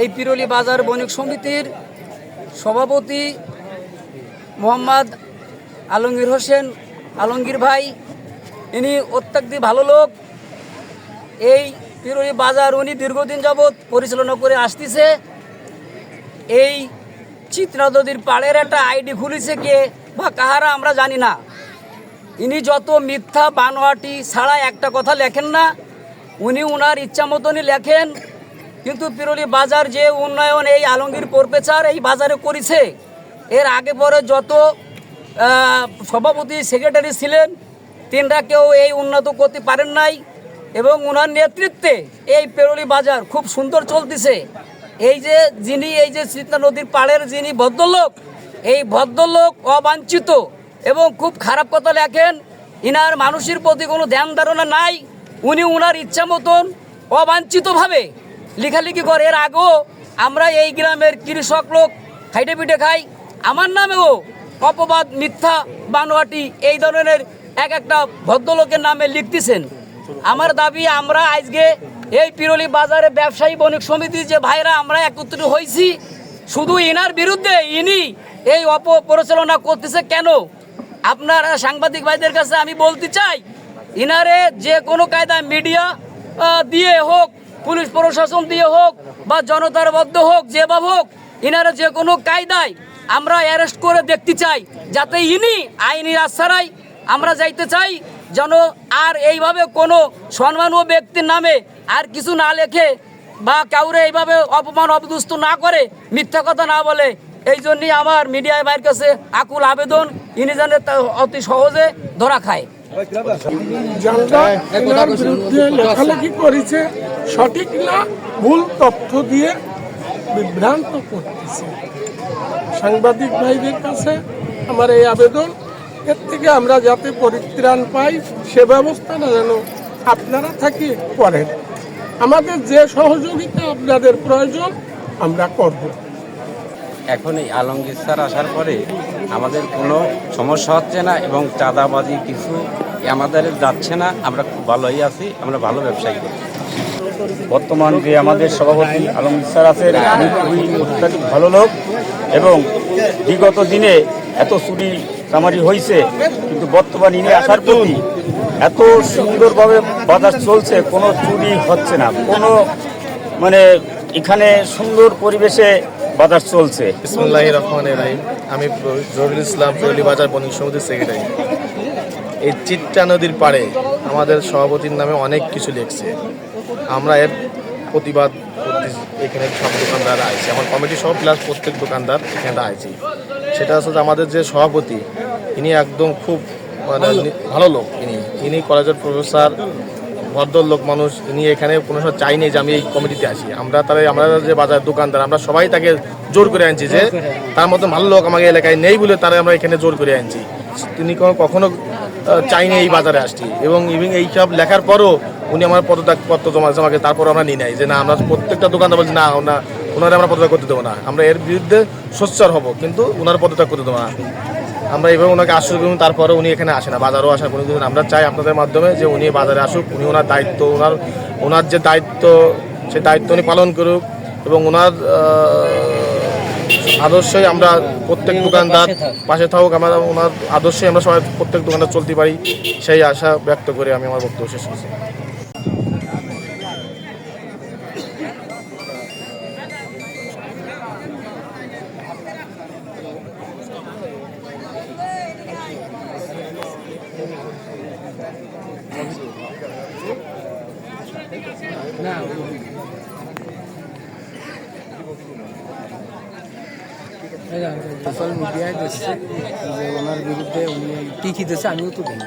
এই পিরলি বাজার বণিক সমিতির সভাপতি মোহাম্মদ আলমগীর হোসেন আলমগীর ভাই, ইনি অত্যাধিক ভালো লোক। এই পিরলি বাজার উনি দীর্ঘদিন যাবৎ পরিচালনা করে আসতেছে। এই চিত্রা নদীর পাড়ের একটা আইডি খুলেছে কে বা কাহারা আমরা জানি না। ইনি যত মিথ্যা, বানোয়াটি ছাড়া একটা কথা লেখেন না। উনি ইচ্ছা মতনই লেখেন, কিন্তু পিরলি বাজার যে উন্নয়ন এই আলমগীর পরপেচার এই বাজারে করেছে, এর আগে পরে যত সভাপতি, সেক্রেটারি ছিলেন, তিনরা কেউ এই উন্নত করতে পারেন নাই, এবং ওনার নেতৃত্বে এই পেরোলি বাজার খুব সুন্দর চলতেছে। এই যে যিনি, এই যে চিত্রা নদীর পাড়ের যিনি ভদ্রলোক, এই ভদ্রলোক অবাঞ্ছিত এবং খুব খারাপ কথা লেখেন, ইনার মানুষের প্রতি কোনো ধ্যান ধারণা নাই উনি উনার ইচ্ছা মতন অবাঞ্ছিতভাবে লেখালেখি করে। এর আগেও আমরা এই গ্রামের কৃষক লোক খাইটে পিঠে খাই। আমার নামেও অপবাদ, মিথ্যা, বানোয়াটি এই ধরনের এক একটা ভদ্রলোকের নামে লিখতেছেন। আমার দাবি, আমরা আজকে এই পিরলি বাজারে ব্যবসায়ী বণিক সমিতি যে ভাইরা আমরা একত্রিত হয়েছি, শুধু ইনার বিরুদ্ধে ইনি এই অপপরিচালনা করতেছে কেন? আপনারা সাংবাদিক ভাইদের কাছে আমি বলতে চাই ইনারে যে কোনো কায়দায় মিডিয়া দিয়ে হোক, পুলিশ প্রশাসন দিয়ে হোক বা জনতার মধ্য হোক যেভাবে হোক, ইনারা যে কোনো কায়দায় আমরা অ্যারেস্ট করে দেখতে চাই। যাতে ইনি আইনি রাস্তারাই আমরা যাইতে চাই, যেন আর এইভাবে কোনো সম্মানীয় ব্যক্তির নামে আর কিছু না লেখে বা কাউরে এইভাবে অপমান অপদুস্ত না করে মিথ্যা কথা না বলে। এই জন্যই আমার মিডিয়ায় ভাইয়ের কাছে আকুল আবেদন। ইনি যেন অতি সহজে ধরা খায়। জানলা এনার বিরুদ্ধে লেখালেখি করেছে, সঠিক না ভুল তথ্য দিয়ে বিভ্রান্ত করতেছে। সাংবাদিক ভাইদের কাছে আমার এই আবেদন, এর থেকে আমরা যাতে পরিত্রাণ পাই, সে ব্যবস্থাটা যেন আপনারা থাকি করেন। আমাদের যে সহযোগিতা আপনাদের প্রয়োজন, আমরা করব। এখন এই আলমগীর স্যার আসার পরে আমাদের কোনো সমস্যা হচ্ছে না এবং চাঁদাবাজি কিছু আমাদের যাচ্ছে না। আমরা খুব ভালোই আছি, আমরা ভালো ব্যবসায়ী বর্তমান যে আমাদের সভাপতি আলমগীর স্যার আছেন আমি খুবই অত্যাধিক ভালো লোক এবং বিগত দিনে এত চুরি চামারি হয়েছে কিন্তু বর্তমান ইনি আসার প্রতি এত সুন্দরভাবে বাজার চলছে, কোনো চুরি হচ্ছে না। কোনো মানে এখানে সুন্দর পরিবেশে বাজার চলছে। বিসমুল্লাহ রহমান রাহিম। আমি জহুরুল ইসলাম পল্লী বাজার বণিক সমিতির সেক্রেটারি এই চিত্রা নদীর পাড়ে আমাদের সভাপতির নামে অনেক কিছু লিখছে। আমরা এর প্রতিবাদ করতে এখানে সব দোকানদার আইছি। আমার কমিটি সহ প্লাস প্রত্যেক দোকানদার এখানে আইছি। সেটা হচ্ছে আমাদের যে সভাপতি ইনি একদম খুব মানে ভালো লোক। ইনি ইনি কলেজের প্রফেসর ভদ্রলোক মানুষ ইনি এখানে কোনো সময় চাইনি যে আমি এই কমিটিতে আসি। আমরা তারা আমরা যে বাজার দোকানদার আমরা সবাই তাকে জোর করে আনছি যে তার মতো ভালো লোক আমাকে এলাকায় নেই বলে তারা আমরা এখানে জোর করে আনছি। তিনি কোনো কখনো চাইনি এই বাজারে আসছি এবং ইভিন এইসব লেখার পরও উনি আমার পদত্যাগ পত্র জমা আমাকে তারপর আমরা নিয়ে নাই যে না আমরা প্রত্যেকটা দোকানদার বলছি না ওনা ওনারা আমরা পদত্যাগ করতে দেবো না। আমরা এর বিরুদ্ধে সোচ্চার হব কিন্তু ওনার পদত্যাগ করতে দেবো না। আমরা এভাবে ওনাকে আশ্বাস করুন তারপরে উনি এখানে আসে না বাজারও আসা কোনো কিছু আমরা চাই আপনাদের মাধ্যমে যে উনি বাজারে আসুক উনি ওনার দায়িত্ব ওনার ওনার যে দায়িত্ব সে দায়িত্ব উনি পালন করুক এবং ওনার আদর্শই আমরা প্রত্যেক দোকানদার পাশে থাকুক আমরা ওনার আদর্শে আমরা সবাই প্রত্যেক দোকানদার চলতে পারি সেই আশা ব্যক্ত করে আমি আমার বক্তব্য শেষ করছি। সোশ্যাল মিডিয়ায় দেখছে যে ওনার বিরুদ্ধে উনি কী কী দিচ্ছে আমিও তো জানি